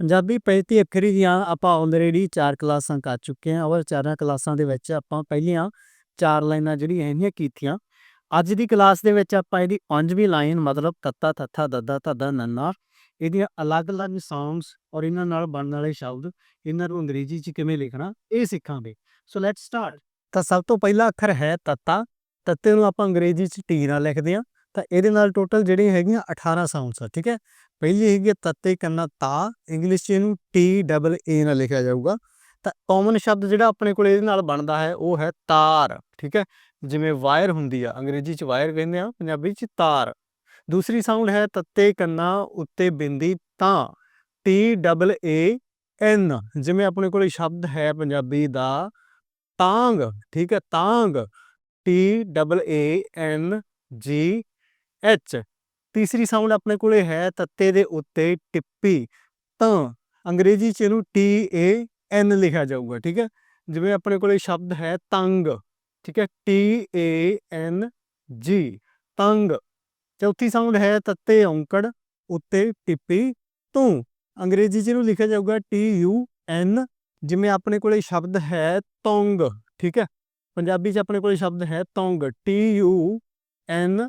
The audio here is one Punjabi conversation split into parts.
ਪੰਜਾਬੀ 35 ਅੱਖਰੀ ਦੀਆਂ ਆਪਾਂ ਆਲਰੇਡੀ ਚਾਰ ਕਲਾਸਾਂ ਕਰ ਚੁੱਕੇ ਹਾਂ। ਔਰ ਚਾਰਾਂ ਕਲਾਸਾਂ ਦੇ ਵਿੱਚ ਆਪਾਂ ਪਹਿਲੀਆਂ ਚਾਰ ਲਾਈਨਾਂ ਜਿਹੜੀਆਂ ਹੈਗੀਆਂ ਕੀਤੀਆਂ। ਅੱਜ ਦੀ ਕਲਾਸ ਦੇ ਵਿੱਚ ਆਪਾਂ ਇਹਦੀ ਪੰਜਵੀਂ ਲਾਈਨ ਮਤਲਬ ਤੱਤਾ ਥੱਥਾ ਦੱਦਾ, ਧੱਦਾ, ਨੰਨਾ। ਇਹਦੀਆਂ ਅਲੱਗ-ਅਲੱਗ ਸੌਂਗਸ ਔਰ ਇਹਨਾਂ ਨਾਲ ਬਣਨ ਵਾਲੇ ਸ਼ਬਦ, ਇਹਨਾਂ ਨੂੰ ਅੰਗਰੇਜ਼ੀ 'ਚ ਕਿਵੇਂ ਲਿਖਣਾ, ਇਹ ਸਿੱਖਾਂਗੇ। ਸੋ ਲੈਟਸ ਸਟਾਰਟ ਤਾਂ ਸਭ ਤੋਂ ਪਹਿਲਾ ਅੱਖਰ ਹੈ ਤੱਤਾ। ਤੱਤੇ ਨੂੰ ਆਪਾਂ ਅੰਗਰੇਜ਼ੀ 'ਚ ਟੀ ਨਾਲ ਲਿਖਦੇ ਹਾਂ। ਤਾਂ ਇਹਦੇ ਨਾਲ ਟੋਟਲ ਜਿਹੜੀਆਂ ਹੈਗੀਆਂ 18 ਸਾਊਂਡਸ ਆ, ਠੀਕ ਹੈ? ਪਹਿਲੀ ਹੈਗੀ ਹੈ ਤੱਤੇ ਕੰਨਾ ਤਾ, ਇੰਗਲਿਸ਼ 'ਚ ਇਹਨੂੰ ਟੀ ਡਬਲ ਏ ਨਾਲ ਲਿਖਿਆ ਜਾਊਗਾ। ਤਾਂ ਕਾਮਨ ਸ਼ਬਦ ਜਿਹੜਾ ਆਪਣੇ ਕੋਲ ਇਹਦੇ ਨਾਲ ਬਣਦਾ ਹੈ, ਉਹ ਹੈ ਤਾਰ, ਠੀਕ ਹੈ? ਜਿਵੇਂ ਵਾਇਰ ਹੁੰਦੀ ਆ, ਅੰਗਰੇਜ਼ੀ 'ਚ ਵਾਇਰ ਕਹਿੰਦੇ ਆ, ਪੰਜਾਬੀ 'ਚ ਤਾਰ। ਦੂਸਰੀ ਸਾਊਂਡ ਹੈ ਤੱਤੇ ਕੰਨਾ ਉੱਤੇ ਬਿੰਦੀ ਤਾਂ, ਟੀ ਡਬਲ ਏ ਐਨ, ਜਿਵੇਂ ਆਪਣੇ ਕੋਲ ਸ਼ਬਦ ਹੈ ਪੰਜਾਬੀ ਦਾ, ਤਾਂਗ, ਠੀਕ ਹੈ? ਤਾਂਗ, ਟੀ ਡਬਲ ਏ ਐਨ ਜੀ ਐਚ। ਤੀਸਰੀ ਸਾਊਂਡ ਆਪਣੇ ਕੋਲੇ ਹੈ ਤੱਤੇ ਦੇ ਉੱਤੇ ਟਿੱਪੀ, ਤਾਂ ਅੰਗਰੇਜ਼ੀ ਚ ਇਹਨੂੰ ਟੀ ਏ ਐਨ ਲਿਖਿਆ ਜਾਊਗਾ, ਠੀਕ ਹੈ? ਜਿਵੇਂ ਆਪਣੇ ਕੋਲੇ ਸ਼ਬਦ ਹੈ ਤੰਗ, ਠੀਕ ਹੈ? ਟੀ ਏ ਐਨ ਜੀ, ਤੰਗ। ਚੌਥੀ ਸਾਊਂਡ ਹੈ ਤੱਤੇ ਔਂਕੜ, ਉੱਤੇ ਟਿੱਪੀ, ਤੂੰ। ਅੰਗਰੇਜ਼ੀ ਚ ਇਹਨੂੰ ਲਿਖਿਆ ਜਾਊਗਾ ਟੀ ਯੂ ਐਨ, ਜਿਵੇਂ ਆਪਣੇ ਕੋਲੇ ਸ਼ਬਦ ਹੈ ਤੌਂਗ, ਠੀਕ ਹੈ? ਪੰਜਾਬੀ ਚ ਆਪਣੇ ਕੋਲੇ ਸ਼ਬਦ ਹੈ ਤੌਂਗ, ਟੀ ਯੂ ਐਨ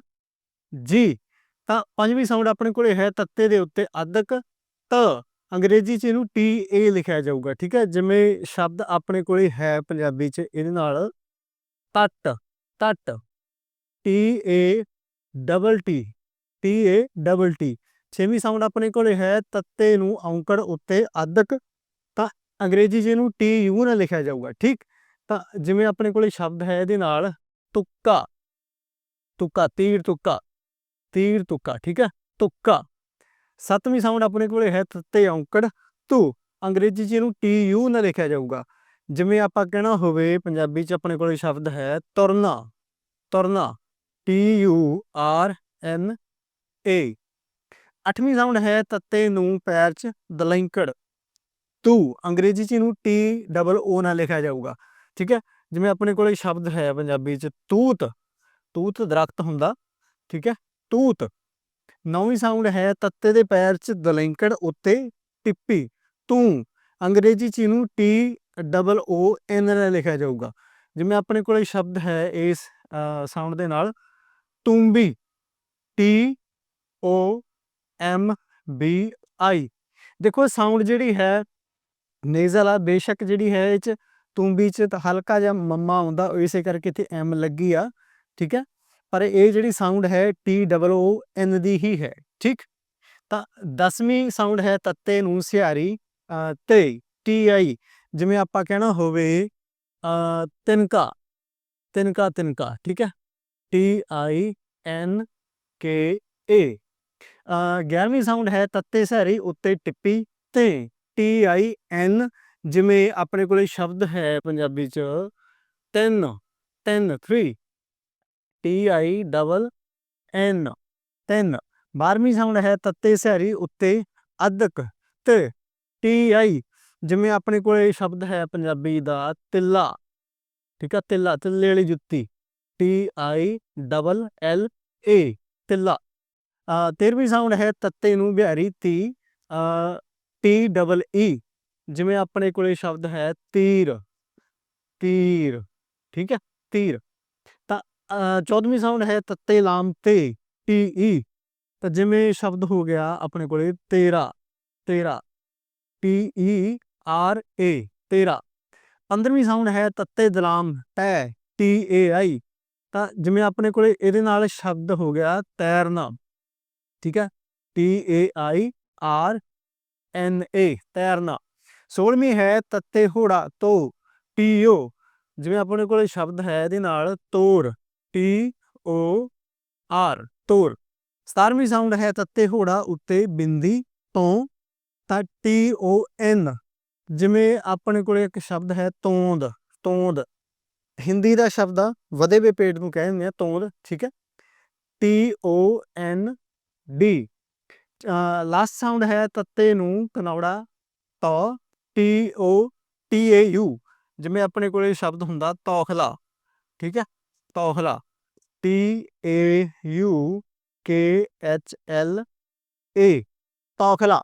ਜੀ। ਤਾਂ ਪੰਜਵੀਂ ਸਾਊਂਡ ਆਪਣੇ ਕੋਲੇ ਹੈ ਤੱਤੇ ਦੇ ਉੱਤੇ ਅਦਕ, ਤ, ਅੰਗਰੇਜ਼ੀ ਚ ਇਹਨੂੰ ਟੀ, ਏ ਲਿਖਿਆ ਜਾਊਗਾ, ਠੀਕ ਹੈ? ਜਿਵੇਂ ਸ਼ਬਦ ਆਪਣੇ ਕੋਲੇ ਹੈ ਪੰਜਾਬੀ ਚ, ਇਹਦੇ ਨਾਲ ਤੱਟ ਤੱਟ, T, A, double T T, A, double T. ਛੇਵੀਂ ਸਾਊਂਡ ਆਪਣੇ ਕੋਲੇ ਹੈ ਤੱਤੇ ਨੂੰ ਔਂਕੜ ਉੱਤੇ ਅਦਕ, ਤਾਂ ਅੰਗਰੇਜ਼ੀ ਚ ਇਹਨੂੰ ਟੀ, ਯੂ ਨਾਲ ਲਿਖਿਆ ਜਾਊਗਾ, ਠੀਕ? ਤਾਂ ਜਿਵੇਂ ਆਪਣੇ ਕੋਲੇ ਸ਼ਬਦ ਹੈ ਇਹਦੇ ਨਾਲ ਤੁੱਕਾ ਤੁੱਕਾ, ਤੀਰ ਤੁੱਕਾ। ਤੀਰ ਤੁੱਕਾ, ਠੀਕ ਹੈ? ਤੁੱਕਾ। ਸੱਤਵੀਂ ਸਾਊਂਡ ਆਪਣੇ ਕੋਲੇ ਹੈ ਤੱਤੇ ਔਂਕੜ ਤੂ ਅੰਗਰੇਜ਼ੀ ਚ ਇਹਨੂੰ ਟੀ, ਯੂ ਨਾਲ ਲਿਖਿਆ ਜਾਊਗਾ। ਜਿਵੇਂ ਆਪਾਂ ਕਹਿਣਾ ਹੋਵੇ, ਪੰਜਾਬੀ ਚ ਆਪਣੇ ਕੋਲੇ ਸ਼ਬਦ ਹੈ ਤੁਰਨਾ। ਤੁਰਨਾ। T, U, R, N, A. ਅੱਠਵੀਂ ਸਾਊਂਡ ਹੈ ਤੱਤੇ ਨੂੰ, ਪੈਰ ਚ ਦਲੈਂਕੜ। ਤੂ ਅੰਗਰੇਜ਼ੀ ਚ ਇਹਨੂੰ ਟੀ, ਡਬਲ ਓ ਨਾਲ ਲਿਖਿਆ ਜਾਊਗਾ। ਠੀਕ ਹੈ? ਜਿਵੇਂ ਆਪਣੇ ਕੋਲੇ ਸ਼ਬਦ ਹੈ ਪੰਜਾਬੀ ਚ ਤੂਤ। ਤੂਤ ਦਰਖਤ ਹੁੰਦਾ। ਠੀਕ ਹੈ? ਤੂਤ ਨੌਵੀਂ ਸਾਊਂਡ ਹੈ ਤੱਤੇ ਦੇ ਪੈਰ 'ਚ ਦਲੈਂਕੜ ਉੱਤੇ ਟਿੱਪੀ। ਤੂੰ, ਅੰਗਰੇਜ਼ੀ 'ਚ ਇਹਨੂੰ ਟੀ ਡਬਲ ਓ ਐਨ ਨਾਲ ਲਿਖਿਆ ਜਾਊਗਾ। ਜਿਵੇਂ ਆਪਣੇ ਕੋਲ ਸ਼ਬਦ ਹੈ ਇਸ ਸਾਊਂਡ ਦੇ ਨਾਲ। ਤੁੰਬੀ T O M B I. ਦੇਖੋ ਸਾਊਂਡ ਜਿਹੜੀ ਹੈ, ਨੇਜ਼ਲ ਆ, ਬੇਸ਼ੱਕ ਜਿਹੜੀ ਹੈ ਇਹ 'ਚ ਤੁੰਬੀ 'ਚ ਹਲਕਾ ਜਿਹਾ ਮੰਮਾ ਆਉਂਦਾ, ਇਸੇ ਕਰਕੇ ਇੱਥੇ ਐਮ ਲੱਗੀ ਆ। ਠੀਕ ਹੈ? ਪਰ ਇਹ ਜਿਹੜੀ ਸਾਊਂਡ ਹੈ ਟੀ ਡਬਲ ਓ ਐਨ ਦੀ ਹੀ ਹੈ, ਠੀਕ? ਤਾਂ 10ਵੀਂ ਸਾਊਂਡ ਹੈ ਤੱਤੇ ਨੂੰ ਸਿਹਾਰੀ ਤੇ ਟੀ ਆਈ ਜਿਵੇਂ ਆਪਾਂ ਕਹਿਣਾ ਹੋਵੇ ਤਿਨਕਾ ਤਿਨਕਾ ਤਿਨਕਾ, ਠੀਕ ਹੈ? T I N K A 11ਵੀਂ sound ਹੈ ਤੱਤੇ ਸਿਹਾਰੀ, ਉੱਤੇ ਟਿੱਪੀ, ਤੇ ਟੀ ਆਈ ਐਨ ਜਿਵੇਂ ਆਪਣੇ ਕੋਲੇ ਸ਼ਬਦ ਹੈ ਪੰਜਾਬੀ ਚ, ਤਿੰਨ ਤਿੰਨ 3 ਟੀ ਆਈ ਡਬਲ ਐਨ ਤਿੰਨ 12ਵੀਂ ਸਾਊਂਡ ਹੈ ਤੱਤੇ ਸਿਹਾਰੀ ਉੱਤੇ ਅਦਕ ਤੇ ਟੀ ਆਈ ਜਿਵੇਂ ਆਪਣੇ ਕੋਲੇ ਸ਼ਬਦ ਹੈ ਪੰਜਾਬੀ ਦਾ ਤਿੱਲਾ। ਠੀਕ ਆ, ਤਿੱਲਾ, ਤਿੱਲੇ ਵਾਲੀ ਜੁੱਤੀ। T I double L A ਤਿੱਲਾ। 13ਵੀਂ ਸਾਊਂਡ ਹੈ ਤੱਤੇ ਨੂੰ ਬਿਹਾਰੀ ਤੀ ਟੀ ਡਬਲ ਈ ਜਿਵੇਂ ਆਪਣੇ ਕੋਲੇ ਸ਼ਬਦ ਹੈ ਤੀਰ। ਤੀਰ, ਠੀਕ ਹੈ ਤੀਰ। ਤਾਂ 14ਵੀਂ ਸਾਊਂਡ ਹੈ ਤੱਤੇ ਲਾਮ ਤੇ, ਟੀ, ਈ। ਤਾਂ ਜਿਵੇਂ ਸ਼ਬਦ ਹੋ ਗਿਆ ਆਪਣੇ ਕੋਲੇ, ਤੇਰਾ ਤੇਰਾ, ਟੀ, ਈ, ਆਰ, ਏ, ਤੇਰਾ। 15ਵੀਂ ਸਾਊਂਡ ਹੈ ਤੱਤੇ ਦਲਾਮ, ਤੈ, ਟੀ, ਏ, ਆਈ। ਤਾਂ ਜਿਵੇਂ ਆਪਣੇ ਕੋਲੇ ਇਹਦੇ ਨਾਲ ਸ਼ਬਦ ਹੋ ਗਿਆ ਤੈਰਨਾ। ਠੀਕ ਹੈ? ਟੀ, ਏ, ਆਈ, ਆਰ, ਐਨ, ਏ, ਤੈਰਨਾ। 16ਵੀਂ ਹੈ ਤੱਤੇ ਹੋੜਾ, ਤੋ, ਟੀ, ਓ। ਜਿਵੇਂ ਆਪਣੇ ਕੋਲੇ ਸ਼ਬਦ ਹੈ ਇਹਦੇ ਨਾਲ ਤੋੜ ਟੀ ਓ ਆਰ ਤੋਰ। 17ਵੀਂ ਸਾਊਂਡ ਹੈ ਤੱਤੇ ਹੋੜਾ ਉੱਤੇ ਬਿੰਦੀ ਤੋਂ, ਤਾਂ ਟੀ ਓ ਐਨ ਜਿਵੇਂ ਆਪਣੇ ਕੋਲੇ ਇੱਕ ਸ਼ਬਦ ਹੈ ਤੋਂਦ ਤੋਂਦ। ਹਿੰਦੀ ਦਾ ਸ਼ਬਦ ਆ, ਵਧੇ ਵੇ ਪੇਟ ਨੂੰ ਕਹਿੰਦੇ ਆ, ਤੋਂਦ, ਠੀਕ ਹੈ? T O N D last sound ਹੈ ਤੱਤੇ ਨੂੰ ਕਨੌੜਾ ਤੋ T O T A U ਜਿਵੇਂ ਆਪਣੇ ਕੋਲੇ ਸ਼ਬਦ ਹੁੰਦਾ ਤੌਖਲਾ, ਠੀਕ ਹੈ? ਤੌਖਲਾ T A U K H L A. ਤੌਖਲਾ।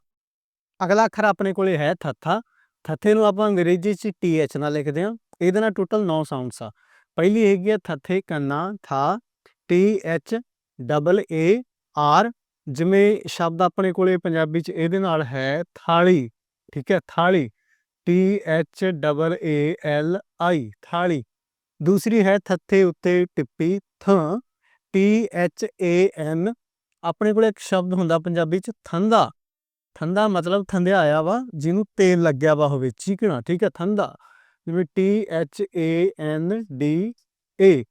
ਅਗਲਾ ਅੱਖਰ ਆਪਣੇ ਕੋਲੇ ਹੈ ਥੱਥਾ। ਥੱਥੇ ਨੂੰ ਆਪਾਂ ਅੰਗਰੇਜ਼ੀ ਚ ਟੀ ਐਚ ਨਾਲ ਲਿਖਦੇ ਹਾਂ। ਇਹਦੇ ਨਾਲ ਟੋਟਲ 9 ਸਾਊਂਡਸ ਆ। ਪਹਿਲੀ ਹੈਗੀ ਆ ਥੱਥੇ ਕੰਨਾ, ਥਾ, T, H, double A, R. ਜਿਵੇਂ ਸ਼ਬਦ ਆਪਣੇ ਕੋਲੇ ਪੰਜਾਬੀ ਚ ਇਹਦੇ ਨਾਲ ਹੈ ਥਾਲੀ। ਠੀਕ ਹੈ, ਥਾਲੀ। T, H, double A, L, I, ਥਾਲੀ। ਦੂਸਰੀ ਹੈ ਥੱਥੇ ਉੱਤੇ ਟਿੱਪੀ ਥ ਟੀ ਐਚ ਏ ਐਨ ਆਪਣੇ ਕੋਲ ਇੱਕ ਸ਼ਬਦ ਹੁੰਦਾ ਪੰਜਾਬੀ ਚ ਥੰਦਾ ਥੰਦਾ ਮਤਲਬ ਥੰਧਿਆਇਆ ਵਾ, ਜਿਹਨੂੰ ਤੇਲ ਲੱਗਿਆ ਵਾ ਹੋਵੇ, ਚੀਕਣਾ, ਠੀਕ ਹੈ ਥੰਦਾ ਜਿਵੇਂ T H A N D A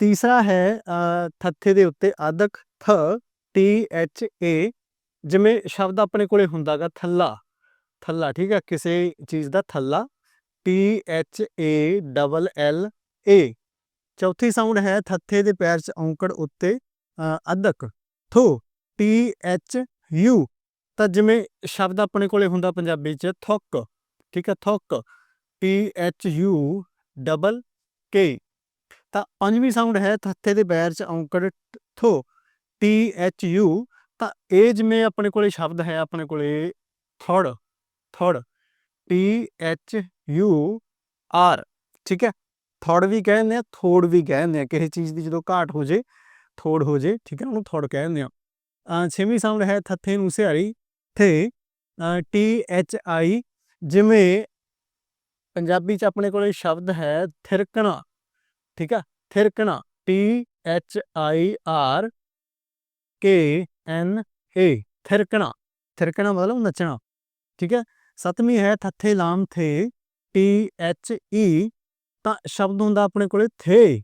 ਤੀਸਰਾ ਹੈ ਥੱਥੇ ਦੇ ਉੱਤੇ ਅਦਕ, ਥ ਟੀ ਐਚ ਏ ਜਿਵੇਂ ਸ਼ਬਦ ਆਪਣੇ ਕੋਲੇ ਹੁੰਦਾਗਾ, ਥੱਲਾ। ਥੱਲਾ, ਠੀਕ ਹੈ, ਕਿਸੇ ਚੀਜ਼ ਦਾ ਥੱਲਾ। T H A double L A ਚੌਥੀ ਸਾਊਂਡ ਹੈ ਥੱਥੇ ਦੇ ਪੈਰ 'ਚ ਔਂਕੜ ਉੱਤੇ ਅ, ਅਦਕ ਥੋ ਟੀ ਐਚ ਯੂ ਤਾਂ ਜਿਵੇਂ ਸ਼ਬਦ ਆਪਣੇ ਕੋਲੇ ਹੁੰਦਾ ਪੰਜਾਬੀ 'ਚ ਥੁੱਕ ਠੀਕ ਹੈ ਥੁੱਕ T H U double K ਤਾਂ ਪੰਜਵੀਂ ਸਾਊਂਡ ਹੈ ਥੱਥੇ ਦੇ ਪੈਰ 'ਚ ਔਂਕੜ ਟ- ਥੋ ਟੀ ਐਚ ਯੂ ਤਾਂ ਇਹ ਜਿਵੇਂ ਆਪਣੇ ਕੋਲੇ ਸ਼ਬਦ ਹੈ ਆਪਣੇ ਕੋਲੇ ਥੜ ਥੜ ਟੀ ਐਚ ਯੂ ਆਰ ਠੀਕ ਹੈ ਥੋੜ ਵੀ ਕਹਿੰਦੇ ਆ, ਥੋੜ ਵੀ ਕਹਿੰਦੇ ਆ ਕਿਸੇ ਚੀਜ਼ ਦੀ ਜਦੋਂ ਘਾਟ ਹੋ ਜੇ, ਥੋੜ ਹੋ ਜੇ, ਠੀਕ ਹੈ, ਉਹਨੂੰ ਥੋੜ ਕਹਿੰਦੇ ਆ। ਅਹ ਛੇਵੀਂ ਸਾਊਂਡ ਹੈ ਥੱਥੇ ਨੂੰ ਸਿਹਾਰੀ, ਥੇ ਟੀ, ਐਚ, ਆਈ, ਜਿਵੇਂ ਪੰਜਾਬੀ ਚ ਆਪਣੇ ਕੋਲੇ ਸ਼ਬਦ ਹੈ ਥਿਰਕਣਾ, ਠੀਕ ਆ ਥਿਰਕਣਾ, T, H, I, R, K, N, A, ਥਿਰਕਣਾ ਥਿਰਕਣਾ ਮਤਲਬ ਨੱਚਣਾ, ਠੀਕ ਹੈ। ਸੱਤਵੀਂ ਹੈ ਥੱਥੇ ਲਾਮ ਥੇ, ਟੀ, ਐਚ, ਈ ਤਾਂ ਸ਼ਬਦ ਹੁੰਦਾ ਆਪਣੇ ਕੋਲੇ ਥੇ।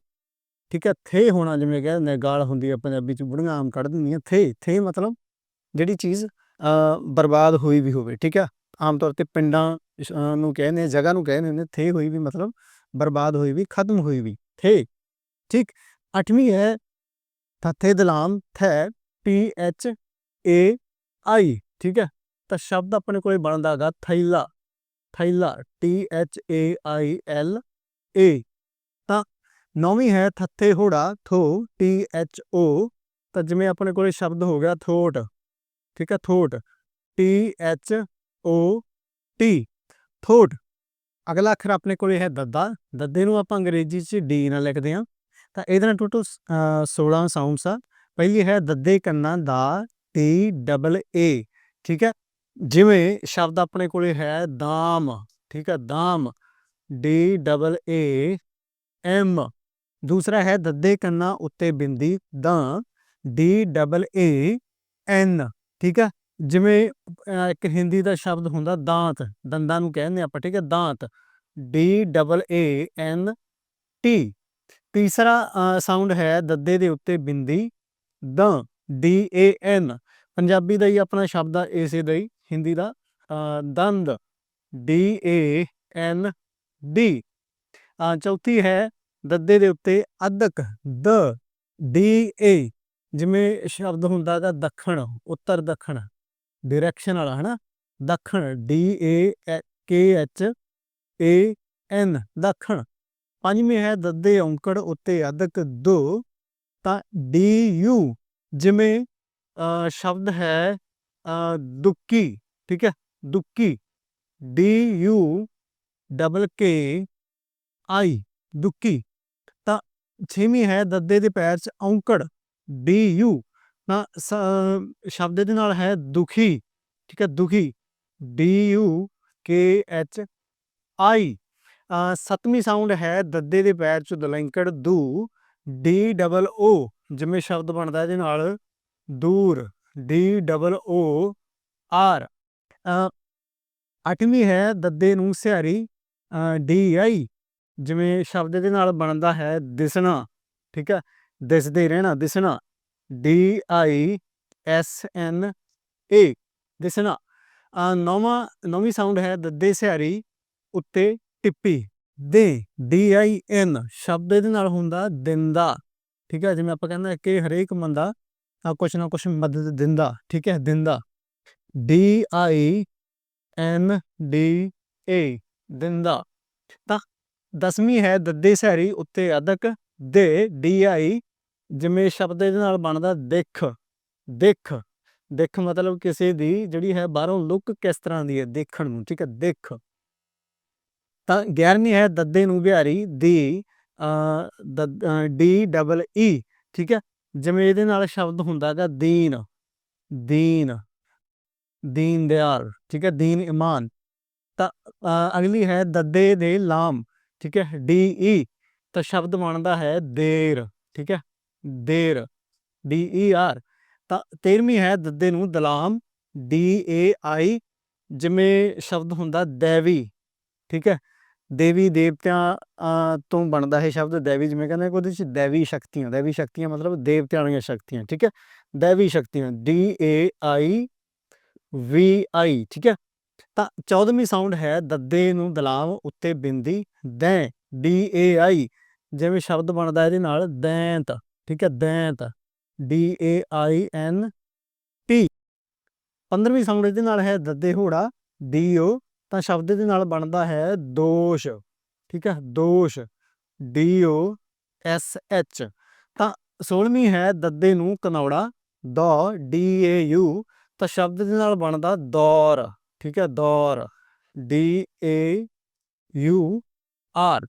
ਠੀਕ ਹੈ ਥੇ ਹੋਣਾ ਜਿਵੇਂ ਕਹਿੰਦੇ ਨੇ ਗਾਲ ਹੁੰਦੀ ਹੈ ਪੰਜਾਬੀ ਚ ਬੁੜੀਆਂ ਆਮ ਕੱਢ ਦਿੰਦੀਆਂ ਥੇ। ਥੇ ਮਤਲਬ ਜਿਹੜੀ ਚੀਜ਼ ਬਰਬਾਦ ਹੋਈ ਵੀ ਹੋਵੇ ਠੀਕ ਹੈ। ਆਮ ਤੌਰ ਤੇ ਪਿੰਡਾਂ ਨੂੰ ਕਹਿੰਦੇ ਆ, ਜਗ੍ਹਾ ਨੂੰ ਕਹਿੰਦੇ ਹੁੰਦੇ ਥੇ ਹੋਈ ਵੀ ਮਤਲਬ ਬਰਬਾਦ ਹੋਈ ਵੀ ਖਤਮ ਹੋਈ ਵੀ ਥੇ। ਠੀਕ ਅੱਠਵੀਂ ਹੈ ਥੱਥੇ ਦਲਾਮ ਥੈ ਟੀ ਐਚ ਏ ਆਈ ਠੀਕ ਹੈ। ਤਾਂ ਸ਼ਬਦ ਆਪਣੇ ਕੋਲੇ ਬਣਦਾ ਹੈਗਾ ਥੈਲਾ। ਥੈਲਾ T H A I L A ਤਾਂ ਨੌਵੀਂ ਹੈ ਥੱਥੇ ਹੋੜਾ, ਥੋ, ਟੀ, ਐਚ, ਓ। ਤਾਂ ਜਿਵੇਂ ਆਪਣੇ ਕੋਲੇ ਸ਼ਬਦ ਹੋ ਗਿਆ ਥੋਟ, ਠੀਕ ਹੈ, ਥੋਟ। ਟੀ, ਐਚ, ਓ, ਟੀ, ਥੋਟ। ਅਗਲਾ ਅੱਖਰ ਆਪਣੇ ਕੋਲੇ ਹੈ ਦੱਦਾ। ਦੱਦੇ ਨੂੰ ਆਪਾਂ ਅੰਗਰੇਜ਼ੀ 'ਚ ਡੀ ਨਾਲ ਲਿਖਦੇ ਹਾਂ। ਤਾਂ ਇਹਦੇ ਨਾਲ ਟੋਟਲ 16 ਸਾਊਂਡਸ ਆ। ਪਹਿਲੀ ਹੈ ਦੱਦੇ ਕੰਨਾਂ ਦਾ, ਟੀ, ਡਬਲ ਏ, ਠੀਕ ਹੈ। ਜਿਵੇਂ ਸ਼ਬਦ ਆਪਣੇ ਕੋਲੇ ਹੈ ਦਾਮ, ਠੀਕ ਹੈ, ਦਾਮ। D double A, M. ਦੂਸਰਾ ਹੈ ਦੱਦੇ ਕੰਨਾਂ ਉੱਤੇ ਬਿੰਦੀ, ਦਾ। ਡੀ ਡਬਲ ਏ, ਐਨ। ਠੀਕ ਹੈ ਜਿਵੇਂ ਇੱਕ ਹਿੰਦੀ ਦਾ ਸ਼ਬਦ ਹੁੰਦਾ ਦਾਂਤ, ਦੰਦਾਂ ਨੂੰ ਕਹਿੰਦੇ ਆਪਾਂ, ਠੀਕ ਹੈ ਦਾਂਤ। D double A, N, T. ਤੀਸਰਾ ਸਾਊਂਡ ਹੈ ਦੱਦੇ ਦੇ ਉੱਤੇ ਬਿੰਦੀ, ਦ। ਡੀ ਏ, ਐਨ। ਪੰਜਾਬੀ ਦਾ ਹੀ ਆਪਣਾ ਸ਼ਬਦ ਆ ਇਸੇ ਦਾ ਹੀ, ਹਿੰਦੀ ਦਾ। ਦੰਦ। D A, N. ਡੀ ਚੌਥੀ ਹੈ ਦੱਦੇ ਦੇ ਉੱਤੇ ਅਦਕ ਦ ਡੀ ਏ ਜਿਵੇਂ ਸ਼ਬਦ ਹੁੰਦਾ ਦਾ ਦੱਖਣ ਉੱਤਰ ਦੱਖਣ। ਡਾਇਰੈਕਸ਼ਨ ਵਾਲਾ ਹਨਾ? ਦੱਖਣ D A K H A ਐਨ ਦੱਖਣ। ਪੰਜਵੇਂ ਹੈ ਦੱਦੇ ਔਂਕੜ ਉੱਤੇ ਅਦਕ ਦੋ। ਤਾਂ ਡੀ ਯੂ ਜਿਵੇਂ ਅ, ਸ਼ਬਦ ਹੈ ਅ, ਦੁੱਕੀ ਠੀਕ ਹੈ? ਦੁੱਕੀ। D U double K I ਦੁੱਕੀ। ਤਾਂ ਛੇਵੀਂ ਹੈ ਦੱਦੇ ਦੇ ਪੈਰ 'ਚ ਔਂਕੜ ਡੀ ਯੂ। ਤਾਂ ਸ਼ਬਦ ਦੇ ਨਾਲ ਹੈ ਦੁਖੀ ਠੀਕ ਹੈ ਦੁਖੀ। D U K H I. ਅ, ਸੱਤਵੀਂ ਸਾਊਂਡ ਹੈ ਦੱਦੇ ਦੇ ਪੈਰ 'ਚ ਦਲੈਂਕੜ ਦੂ। ਡੀ ਡਬਲ ਓ ਜਿਵੇਂ ਸ਼ਬਦ ਬਣਦਾ ਇਹਦੇ ਨਾਲ ਦੂਰ। D double O R. ਅ, ਅੱਠਵੀਂ ਹੈ ਦੱਦੇ ਨੂੰ ਸਿਹਾਰੀ ਡੀ ਆਈ ਜਿਵੇਂ ਸ਼ਬਦ ਦੇ ਨਾਲ ਬਣਦਾ ਹੈ ਦਿਸਣਾ, ਠੀਕ ਹੈ, ਦਿਸਦੇ ਰਹਿਣਾ, ਦਿਸਣਾ D I S N A ਦਿਸਣਾ। ਨੌਵਾਂ, ਨੌਵੀਂ ਸਾਊਂਡ ਹੈ ਦੱਦੇ ਸਿਹਾਰੀ, ਉੱਤੇ ਟਿੱਪੀ, ਦੇ ਡੀ ਆਈ ਐਨ ਸ਼ਬਦ ਦੇ ਨਾਲ ਹੁੰਦਾ ਦਿੰਦਾ, ਠੀਕ ਹੈ, ਜਿਵੇਂ ਆਪਾਂ ਕਹਿੰਦੇ ਕਿ ਹਰੇਕ ਬੰਦਾ ਕੁਛ ਨਾ ਕੁਛ ਮਦਦ ਦਿੰਦਾ, ਠੀਕ ਹੈ, ਦਿੰਦਾ। ਡੀ ਆਈ ਐਨ ਡੀ ਏ ਦਿੰਦਾ। ਤਾਂ ਦਸਵੀਂ ਹੈ ਦੱਦੇ ਸਹਿਰੀ ਉੱਤੇ ਅਦਕ ਦੇ ਡੀ ਆਈ ਜਿਵੇਂ ਸ਼ਬਦ ਇਹਦੇ ਨਾਲ ਬਣਦਾ ਦਿੱਖ। ਦੇਖ। ਦਿੱਖ ਮਤਲਬ ਕਿਸੇ ਦੀ ਜਿਹੜੀ ਹੈ ਬਾਹਰੋਂ ਲੁੱਕ ਕਿਸ ਤਰ੍ਹਾਂ ਦੀ ਹੈ, ਦੇਖਣ ਨੂੰ, ਠੀਕ ਹੈ, ਦਿੱਖ। ਤਾਂ 11ਵੀਂ ਹੈ ਦੱਦੇ ਨੂੰ ਬਿਹਾਰੀ ਦੀ ਡੀ ਡਬਲ ਈ, ਠੀਕ ਹੈ, ਜਿਵੇਂ ਇਹਦੇ ਨਾਲ ਸ਼ਬਦ ਹੁੰਦਾ ਹੈਗਾ ਦੀਨ। ਦੀਨ। ਦੀਨ ਦਿਆਲ, ਠੀਕ ਹੈ, ਦੀਨ ਇਮਾਨ। ਤਾਂ ਅ, ਅਗਲੀ ਹੈ ਦੱਦੇ ਦੇ ਲਾਮ ਠੀਕ ਹੈ? ਡੀ ਈ ਤਾਂ ਸ਼ਬਦ ਬਣਦਾ ਹੈ ਦੇਰ ਠੀਕ ਹੈ? ਦੇਰ ਡੀ ਈ ਆਰ ਤਾਂ 13ਵੀਂ ਹੈ ਦੱਦੇ ਨੂੰ ਦਲਾਮ ਡੀ ਏ ਆਈ ਜਿਵੇਂ ਸ਼ਬਦ ਹੁੰਦਾ ਦੇਵੀ ਠੀਕ ਹੈ? ਦੇਵੀ ਦੇਵਤਿਆਂ ਤੋਂ ਬਣਦਾ ਹੈ ਸ਼ਬਦ ਦੇਵੀ ਜਿਵੇਂ ਕਹਿੰਦੇ ਉਹਦੇ ਵਿੱਚ ਦੇਵੀ ਸ਼ਕਤੀਆਂ ਦੇਵੀ ਸ਼ਕਤੀਆਂ ਮਤਲਬ ਦੇਵਤਿਆਂ ਵਾਲੀਆਂ ਸ਼ਕਤੀਆਂ ਠੀਕ ਹੈ? ਦੇਵੀ ਸ਼ਕਤੀਆਂ ਡੀ ਏ ਆਈ ਵੀ ਆਈ ਠੀਕ ਹੈ? ਤਾਂ 14ਵੀਂ ਸਾਊਂਡ ਹੈ ਦੱਦੇ ਨੂੰ ਦਲਾਮ ਉੱਤੇ ਬਿੰਦੀ, ਦੈਂ, ਡੀ ਏ ਆਈ, ਜਿਵੇਂ ਸ਼ਬਦ ਬਣਦਾ ਇਹਦੇ ਨਾਲ, ਦੈਂਤ, ਠੀਕ ਹੈ, ਦੈਂਤ, D A I N T. 15ਵੀਂ sound ਇਹਦੇ ਨਾਲ ਹੈ ਦੱਦੇ ਹੋੜਾ, ਡੀ ਓ, ਤਾਂ ਸ਼ਬਦ ਦੇ ਨਾਲ ਬਣਦਾ ਹੈ ਦੋਸ਼, ਠੀਕ ਹੈ, ਦੋਸ਼, ਡੀ ਓ, ਐਸ ਐਚ। ਤਾਂ 16ਵੀਂ ਹੈ ਦੱਦੇ ਨੂੰ ਕਨੌੜਾ, ਦ, ਡੀ ਏ ਯੂ, ਤਾਂ ਸ਼ਬਦ ਦੇ ਨਾਲ ਬਣਦਾ ਦੌਰ। ਠੀਕ ਹੈ, ਦੌਰ ਡੀ ਏ ਯੂ ਆਰ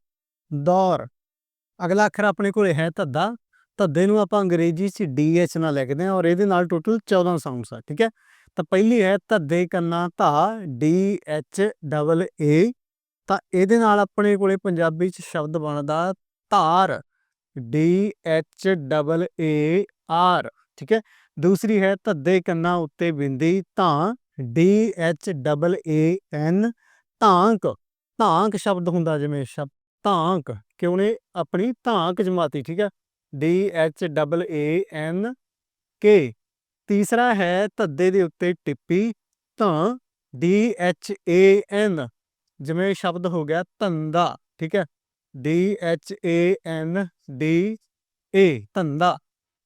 ਦੌਰ। ਅਗਲਾ ਅੱਖਰ ਆਪਣੇ ਕੋਲੇ ਹੈ ਧੱਦਾ, ਧੱਦੇ ਨੂੰ ਆਪਾਂ ਅੰਗਰੇਜ਼ੀ 'ਚ ਡੀ ਐਚ ਨਾਲ ਲਿਖਦੇ ਹਾਂ ਔਰ ਇਹਦੇ ਨਾਲ ਟੋਟਲ 14 ਸਾਊਂਡਸ ਆ, ਠੀਕ ਹੈ। ਤਾਂ ਪਹਿਲੀ ਹੈ ਧੱਦੇ, ਕੰਨਾ ਧਾ ਡੀ ਐਚ ਡਬਲ ਏ ਤਾਂ ਇਹਦੇ ਨਾਲ ਆਪਣੇ ਕੋਲੇ ਪੰਜਾਬੀ 'ਚ ਸ਼ਬਦ ਬਣਦਾ ਧਾਰ D H double A R ਠੀਕ ਹੈ। ਦੂਸਰੀ ਹੈ ਧੱਦੇ, ਕੰਨਾ ਉੱਤੇ ਬਿੰਦੀ, ਧਾ D H double A N ਧਾਂਕ। ਧਾਂਕ ਸ਼ਬਦ ਹੁੰਦਾ ਜਿਵੇਂ ਸ਼ਬਦ ਧਾਂਕ ਕਿ ਉਹਨੇ ਆਪਣੀ ਧਾਂਕ ਜਮਾਤੀ, ਠੀਕ ਹੈ? D H double A N K. ਤੀਸਰਾ ਹੈ ਧੱਦੇ ਦੇ ਉੱਤੇ ਟਿੱਪੀ ਤਾਂ ਡੀ ਐਚ ਏ ਐਨ, ਜਿਵੇਂ ਸ਼ਬਦ ਹੋ ਗਿਆ ਧੰਦਾ, ਠੀਕ ਹੈ? D H A N D A, ਧੰਦਾ।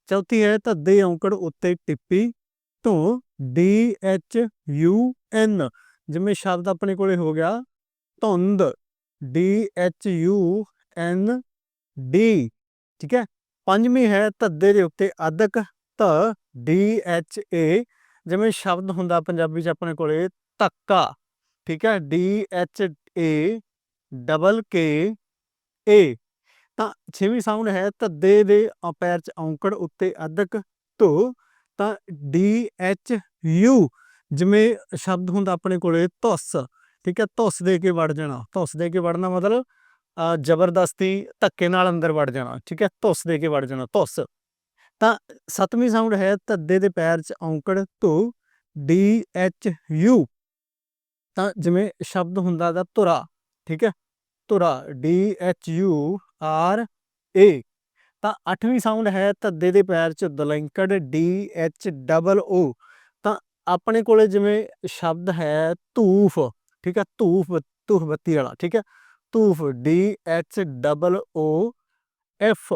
ਚੌਥੀ ਹੈ ਧੱਦੇ ਔਂਕੜ ਉੱਤੇ ਟਿੱਪੀ ਤੋਂ ਡੀ ਐਚ ਯੂ ਐਨ ਜਿਵੇਂ ਸ਼ਬਦ ਆਪਣੇ ਕੋਲੇ ਹੋ ਗਿਆ, ਧੁੰਦ। D H U N D ਠੀਕ ਹੈ? ਪੰਜਵੀਂ ਹੈ ਧੱਦੇ ਦੇ ਉੱਤੇ ਅਦਕ, ਧ ਡੀ ਐਚ ਏ ਜਿਵੇਂ ਸ਼ਬਦ ਹੁੰਦਾ ਪੰਜਾਬੀ ਚ ਆਪਣੇ ਕੋਲੇ, ਧੱਕਾ, ਠੀਕ ਹੈ? D H A double K A ਤਾਂ ਛੇਵੀਂ ਸਾਊਂਡ ਹੈ ਧੱਦੇ ਦੇ ਅ ਪੈਰ ਚ ਔਂਕੜ ਉੱਤੇ ਅਦਕ, ਧੋ ਤਾਂ ਡੀ ਐਚ ਯੂ ਜਿਵੇਂ ਸ਼ਬਦ ਹੁੰਦਾ ਆਪਣੇ ਕੋਲੇ ਧੁੱਸ। ਠੀਕ ਹੈ ਧੁੱਸ ਦੇ ਕੇ ਵੜ ਜਾਣਾ। ਧੁੱਸ ਦੇ ਕੇ ਵੜਨਾ ਮਤਲਬ ਅ, ਜ਼ਬਰਦਸਤੀ ਧੱਕੇ ਨਾਲ ਅੰਦਰ ਵੜ ਜਾਣਾ। ਠੀਕ ਹੈ ਧੁੱਸ ਦੇ ਕੇ ਵੜ ਜਾਣਾ ਧੁੱਸ। ਤਾਂ ਸੱਤਵੀਂ ਸਾਊਂਡ ਹੈ ਧੱਦੇ ਦੇ ਪੈਰ 'ਚ ਔਂਕੜ ਧੂ ਡੀ ਐਚ ਯੂ। ਤਾਂ ਜਿਵੇਂ ਸ਼ਬਦ ਹੁੰਦਾ ਦਾ ਧੁਰਾ। ਠੀਕ ਹੈ ਧੁਰਾ D H U R A. ਤਾਂ ਅੱਠਵੀਂ ਸਾਊਂਡ ਹੈ ਧੱਦੇ ਦੇ ਪੈਰ 'ਚ ਦਲੈਂਕੜ ਡੀ ਐਚ ਡਬਲ ਓ। ਤਾਂ ਆਪਣੇ ਕੋਲੇ ਜਿਵੇਂ ਸ਼ਬਦ ਹੈ ਧੂਫ, ਠੀਕ ਹੈ, ਧੂਫ ਧੂਫ ਬੱਤੀ ਵਾਲਾ, ਠੀਕ ਹੈ, ਧੂਫ D H double O F.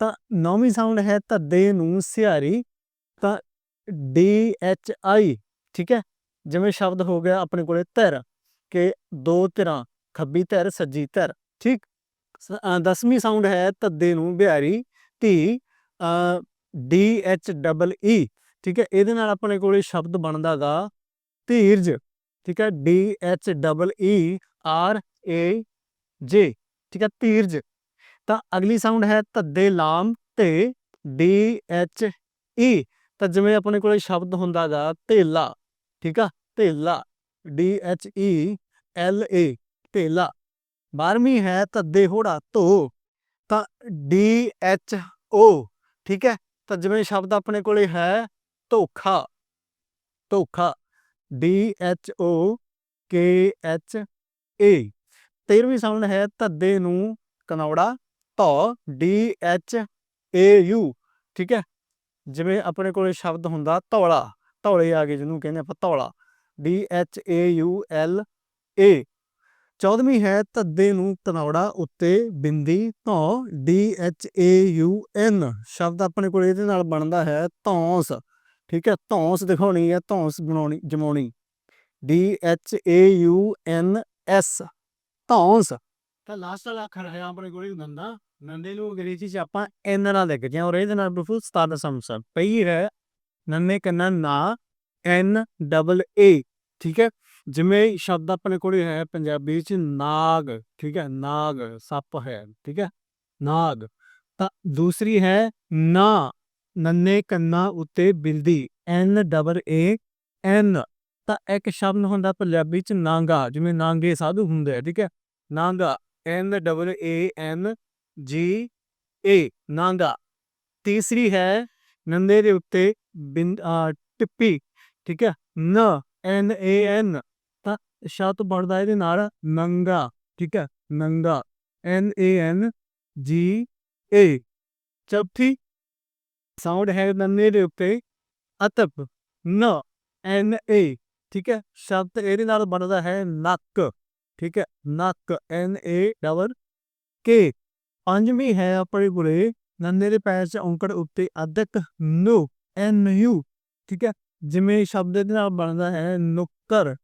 ਤਾਂ ਨੌਵੀਂ ਸਾਊਂਡ ਹੈ ਧੱਦੇ ਨੂੰ ਸਿਹਾਰੀ, ਤਾਂ ਡੀ ਐਚ ਆਈ, ਠੀਕ ਹੈ, ਜਿਵੇਂ ਸ਼ਬਦ ਹੋ ਗਿਆ ਆਪਣੇ ਕੋਲੇ ਧਿਰ, ਕਿ ਦੋ ਧਿਰਾਂ, ਖੱਬੀ ਧਿਰ, ਸੱਜੀ ਧਿਰ, ਠੀਕ। ਦਸਵੀਂ ਸਾਊਂਡ ਹੈ ਧੱਦੇ ਨੂੰ ਬਿਹਾਰੀ ਧੀ ਡੀ, ਐਚ, ਡਬਲ, ਈ, ਠੀਕ ਹੈ? ਇਹਦੇ ਨਾਲ ਆਪਣੇ ਕੋਲੇ ਸ਼ਬਦ ਬਣਦਾ ਗਾ ਧੀਰਜ, ਠੀਕ ਹੈ? D, H, double, E, R, A, J, ਠੀਕ ਹੈ? ਧੀਰਜ। ਤਾਂ ਅਗਲੀ ਸਾਊਂਡ ਹੈ ਧੱਦੇ ਲਾਮ ਤੇ ਡੀ, ਐਚ, ਈ। ਤਾਂ ਜਿਵੇਂ ਆਪਣੇ ਕੋਲੇ ਸ਼ਬਦ ਹੁੰਦਾ ਗਾ ਧੇਲਾ, ਠੀਕ ਆ? ਧੇਲਾ, D, H, E, L, A, ਧੇਲਾ। 12ਵੀਂ ਹੈ ਧੱਦੇ ਹੋੜਾ ਧੋ। ਤਾਂ ਡੀ ਐਚ ਓ, ਠੀਕ ਹੈ? ਤਾਂ ਜਿਵੇਂ ਸ਼ਬਦ ਆਪਣੇ ਕੋਲੇ ਹੈ, ਧੋਖਾ। ਧੋਖਾ। D H O, K H A. 13ਵੀਂ sound ਹੈ ਧੱਦੇ ਨੂੰ ਕਨੌੜਾ, ਧੌ, ਡੀ ਐਚ ਏ ਯੂ, ਠੀਕ ਹੈ? ਜਿਵੇਂ ਆਪਣੇ ਕੋਲੇ ਸ਼ਬਦ ਹੁੰਦਾ ਧੌਲਾ। ਧੌਲੇ ਆ ਗਏ ਜਿਹਨੂੰ ਕਹਿੰਦੇ ਆਪਾਂ Dhaula. D H A U L A. 14ਵੀਂ ਹੈ ਧੱਦੇ ਨੂੰ ਤਨੌੜਾ ਉੱਤੇ ਬਿੰਦੀ ਧੌ, D H A U N, ਸ਼ਬਦ ਆਪਣੇ ਕੋਲ ਇਹਦੇ ਨਾਲ ਬਣਦਾ ਹੈ ਧੌਂਸ। ਠੀਕ ਹੈ, ਧੌਂਸ ਦਿਖਾਉਣੀ ਹੈ, ਧੌਂਸ ਬਣਾਉਣੀ, ਜਮਾਉਣੀ। D H A U N S, ਧੌਂਸ। ਤਾਂ ਲਾਸਟ ਵਾਲਾ ਅੱਖਰ ਹੈ ਆਪਣੇ ਕੋਲ ਨੰਦਾ। ਨੰਦੇ ਨੂੰ ਅੰਗਰੇਜ਼ੀ ਚ ਆਪਾਂ ਐਨ ਨਾਲ ਲਿਖਦੇ ਹਾਂ ਔਰ ਇਹਦੇ ਨਾਲ ਬਿਲਕੁਲ ਸਤਾਰਦਾ ਸਮਸਾ ਪਈ ਹੈ ਨੰਨੇ ਕੰਨਾ ਨਾ, ਐਨ ਡਬਲ ਏ। ਠੀਕ ਹੈ ਜਿਵੇਂ ਸ਼ਬਦ ਆਪਣੇ ਕੋਲੇ ਹੈ ਪੰਜਾਬੀ ਵਿੱਚ, ਨਾਗ, ਠੀਕ ਹੈ, ਨਾਗ, ਸੱਪ ਹੈ, ਠੀਕ ਹੈ, ਨਾਗ। ਤਾਂ ਦੂਸਰੀ ਹੈ ਨਾ, ਨੰਨੇ ਕੰਨਾ ਉੱਤੇ ਬਿਲਦੀ ਐਨ ਡਬਲ ਏ, ਐਨ। ਤਾਂ ਇੱਕ ਸ਼ਬਦ ਹੁੰਦਾ ਪੰਜਾਬੀ ਚ ਨਾਂਗਾ, ਜਿਵੇਂ ਨਾਂਗੇ ਸਾਧੂ ਹੁੰਦੇ ਆ, ਠੀਕ ਹੈ। ਨਾਂਗਾ, ਐਨ ਡਬਲ ਏ, ਐਨ ਜੀ ਏ, ਨਾਂਗਾ। ਤੀਸਰੀ ਹੈ ਨੰਦੇ ਦੇ ਉੱਤੇ ਬਿੰਦ ਟਿੱਪੀ, ਠੀਕ ਹੈ, ਨ, ਐਨ ਏ, ਐਨ। ਤਾਂ ਬਣਦਾ ਇਹਦੇ ਨਾਲ ਨੰਗਾ, ਠੀਕ ਹੈ, ਨੰਗਾ ਐਨ ਏ ਐਨ ਜੀ ਏ ਚੌਥੀ ਸਾਊਂਡ ਹੈ ਨੰਨੇ ਦੇ ਉੱਤੇ, ਅਤਪ, ਨ ਐਨ ਏ ਠੀਕ ਹੈ, ਸ਼ਬਦ ਇਹਦੇ ਨਾਲ ਬਣਦਾ ਹੈ ਨੱਕ, ਠੀਕ ਹੈ, ਨੱਕ ਐਨ ਏ ਡਬਲ ਕੇ ਪੰਜਵੀਂ ਹੈ ਆਪਣੇ ਕੋਲੇ, ਨੰਨੇ ਦੇ ਪੈਰ 'ਚ ਔਂਕੜ ਉੱਤੇ ਅਦਕ ਨੂ ਐਨ ਯੂ ਠੀਕ ਹੈ, ਜਿਵੇਂ ਸ਼ਬਦ ਦੇ ਨਾਲ ਬਣਦਾ ਹੈ ਨੁੱਕਰ।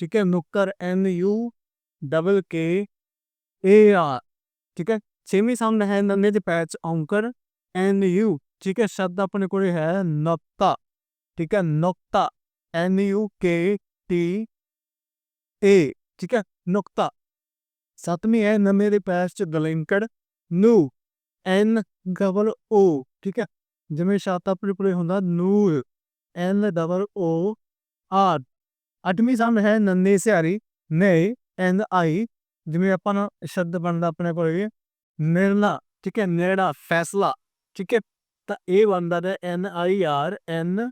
ਠੀਕ ਹੈ ਨੁੱਕਰ N U double K A R ਠੀਕ ਹੈ ਛੇਵੀਂ ਸਾਹਮਣੇ ਹੈ ਨੰਨੇ ਦੇ ਪੈਰ 'ਚ ਔਂਕੜ ਐਨ ਯੂ ਠੀਕ ਹੈ ਸ਼ਬਦ ਆਪਣੇ ਕੋਲ ਹੈ ਨੁਕਤਾ ਠੀਕ ਹੈ ਨੁਕਤਾ ਐਨ ਯੂ ਕੇ ਟੀ ਏ ਠੀਕ ਹੈ ਨੁਕਤਾ ਸੱਤਵੀਂ ਹੈ ਨੰਨੇ ਦੇ ਪੈਰ 'ਚ ਗਲਿੰਕੜ ਨੂੰ ਐਨ ਡਬਲ ਓ ਠੀਕ ਹੈ ਜਿਵੇਂ ਸ਼ਬਦ ਆਪਣੇ ਕੋਲੇ ਹੁੰਦਾ ਨੂਰ ਐਨ ਡਬਲ ਓ ਆਰ ਅੱਠਵੀਂ ਸਾਹਮਣੇ ਹੈ ਨੰਨੇ ਸਿਆਰੀ ਨੇ ਐਨ ਆਈ, ਜਿਵੇਂ ਆਪਾਂ ਨੂੰ ਸ਼ਬਦ ਬਣਦਾ ਆਪਣੇ ਕੋਲੇ ਨਿਰਣਾ, ਠੀਕ ਹੈ ਨਿਰਣਾ ਫੈਸਲਾ, ਠੀਕ ਹੈ, ਤਾਂ ਇਹ ਬਣਦਾ ਹੈ ਐਨ ਆਈ ਆਰ, ਐਨ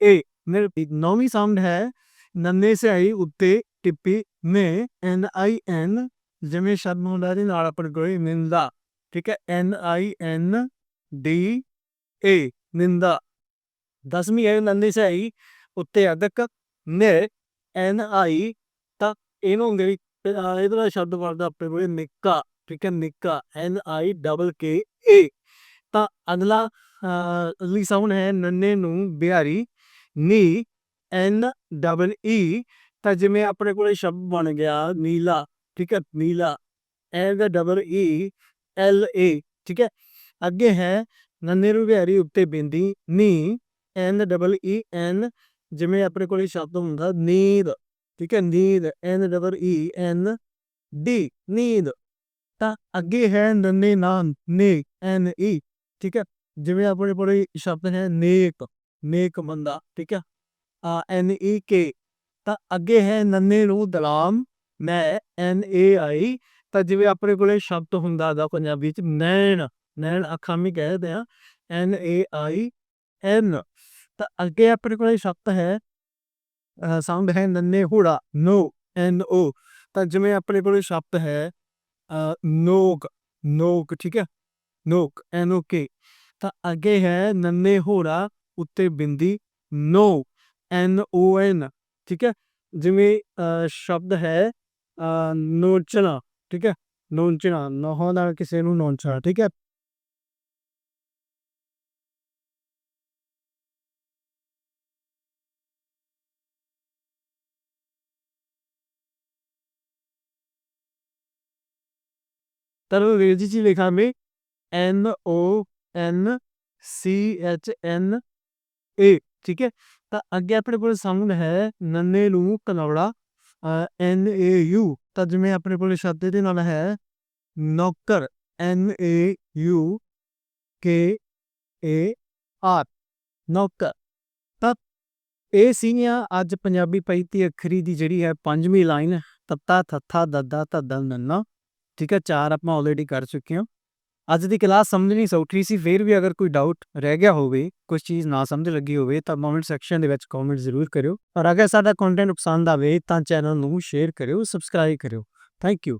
ਏ, ਨਿਰ, ਨੌਵੀਂ ਸਾਹਮਣੇ ਹੈ ਨੰਨੇ ਸਿਆਰੀ ਉੱਤੇ ਟਿੱਪੀ ਨੇ, ਐਨ ਆਈ ਐਨ, ਜਿਵੇਂ ਸ਼ਬਦ ਹੁੰਦਾ ਦੇ ਨਾਲ ਆਪਣੇ ਕੋਲ ਨਿੰਦਾ, ਠੀਕ ਹੈ, ਐਨ ਆਈ ਐਨ ਡੀ ਏ, ਨਿੰਦਾ। ਦਸਵੀਂ ਹੈ ਨੰਨੇ ਸਿਆਰੀ ਉੱਤੇ ਅਦਕ ਨੇ ਐਨ ਆਈ ਤਾਂ ਇਹਨੂੰ ਜਿਹੜੀ ਇਹਦਾ ਦਾ ਸ਼ਬਦ ਬਣਦਾ ਆਪਣੇ ਕੋਲੇ ਨਿੱਕਾ, ਠੀਕ ਹੈ, ਨਿੱਕਾ, ਐਨ ਆਈ ਡਬਲ ਕੇ ਏ। ਤਾਂ ਅਗਲਾ ਅਗਲੀ ਸਾਊਂਡ ਹੈ ਨੰਨੇ ਨੂੰ ਬਿਹਾਰੀ, ਨੀ, ਐਨ ਡਬਲ ਈ। ਤਾਂ ਜਿਵੇਂ ਆਪਣੇ ਕੋਲੇ ਸ਼ਬਦ ਬਣ ਗਿਆ ਨੀਲਾ, ਠੀਕ ਹੈ, ਨੀਲਾ, ਐਨ ਦਾ ਡਬਲ ਈ, ਐਲ ਏ, ਠੀਕ ਹੈ। ਅੱਗੇ ਹੈ ਨੰਨੇ ਨੂੰ ਬਿਹਾਰੀ ਉੱਤੇ ਬਿੰਦੀ, ਨੀ, ਐਨ ਡਬਲ ਈ, ਐਨ ਜਿਵੇਂ ਆਪਣੇ ਕੋਲੇ ਸ਼ਬਦ ਹੁੰਦਾ, ਨੀਂਦ, ਠੀਕ ਹੈ, ਨੀਂਦ ਐਨ ਡਬਲ ਈ ਐਨ ਡੀ ਨੀਂਦ। ਤਾਂ ਅੱਗੇ ਹੈ ਨੰਨੇ ਨਾਮ, ਨੇ ਐਨ ਈ e, ਠੀਕ ਹੈ। ਜਿਵੇਂ ਆਪਣੇ ਕੋਲੇ ਸ਼ਬਦ ਹੈ ਨੇਕ ਨੇਕ ਬੰਦਾ, ਠੀਕ ਹੈ। ਆ ਐਨ ਈ ਕੇ ਤਾਂ ਅੱਗੇ ਹੈ ਨੰਨੇ ਨੂੰ ਦਲਾਮ, ਮੈਂ ਐਨ ਏ ਆਈ ਤਾਂ ਜਿਵੇਂ ਆਪਣੇ ਕੋਲੇ ਸ਼ਬਦ ਹੁੰਦਾ ਦਾ ਪੰਜਾਬੀ ਚ, ਨੈਣ ਨੈਣ ਅੱਖਾਂ ਵੀ ਕਹਿੰਦੇ ਆ ਐਨ ਏ ਆਈ ਐਨ ਤਾਂ ਅੱਗੇ ਆਪਣੇ ਕੋਲ ਸ਼ਬਦ ਹੈ ਸਾਊਂਡ ਹੈ ਨੰਨੇ ਹੁੜਾ ਨੋ ਐਨ ਓ ਤਾਂ ਜਿਵੇਂ ਆਪਣੇ ਕੋਲ ਸ਼ਬਦ ਹੈ ਨੋਕ ਨੋਕ, ਠੀਕ ਹੈ, ਨੋਕ ਐਨ ਓ ਕੇ ਤਾਂ ਅੱਗੇ ਹੈ ਨੰਨੇ ਹੋੜਾ, ਉੱਤੇ ਬਿੰਦੀ ਨੋ ਐਨ ਓ ਐਨ ਠੀਕ ਹੈ, ਜਿਵੇਂ ਸ਼ਬਦ ਹੈ ਨੋਚਣਾ, ਠੀਕ ਹੈ, ਨੋਚਣਾ, ਨਹੁੰ ਨਾਲ ਕਿਸੇ ਨੂੰ ਨੋਚਣਾ, ਠੀਕ ਹੈ तर अंग्रेजी ची लिखा में N O N C H N A ਠੀਕ ਹੈ ਤਾਂ ਅੱਗੇ ਆਪਣੇ ਕੋਲ ਸਾਊਂਡ ਹੈ ਨੰਨੇ ਨੂੰ ਕਨੌੜਾ ਐਨ ਏ ਯੂ ਤਾਂ ਜਿਵੇਂ ਆਪਣੇ ਕੋਲ ਸ਼ਬਦ ਦੇ ਨਾਲ ਹੈ ਨੌਕਰ ਐਨ ਏ ਯੂ ਕੇ ਏ ਆਰ ਨੌਕਰ ਤਾਂ ਇਹ ਸੀਗੀਆਂ ਅੱਜ ਪੰਜਾਬੀ ਪੈਂਤੀ ਅੱਖਰੀ ਦੀ ਜਿਹੜੀ ਹੈ ਪੰਜਵੀਂ ਲਾਈਨ ਤੱਤਾ ਥੱਥਾ ਦੱਦਾ ਧੱਦਾ ਨੰਨਾ ਠੀਕ ਹੈ ਚਾਰ ਆਪਾਂ ਆਲਰੇਡੀ ਕਰ ਚੁੱਕੇ ਹਾਂ ਅੱਜ ਦੀ ਕਲਾਸ ਸਮਝਣੀ ਸੌਖੀ ਸੀ ਫੇਰ ਵੀ ਅਗਰ ਕੋਈ ਡਾਊਟ ਰਹਿ ਗਿਆ ਹੋਵੇ ਕੁਝ ਚੀਜ਼ ਨਾ ਸਮਝ ਲੱਗੀ ਹੋਵੇ ਤਾਂ ਕਮੈਂਟ ਸੈਕਸ਼ਨ ਦੇ ਵਿੱਚ ਕਮੈਂਟ ਜ਼ਰੂਰ ਕਰਿਓ ਔਰ ਅਗਰ ਸਾਡਾ ਕੰਟੈਂਟ ਪਸੰਦ ਆਵੇ ਤਾਂ ਚੈਨਲ ਨੂੰ ਸ਼ੇਅਰ ਕਰਿਓ ਸਬਸਕ੍ਰਾਈਬ ਕਰਿਓ ਥੈਂਕ ਯੂ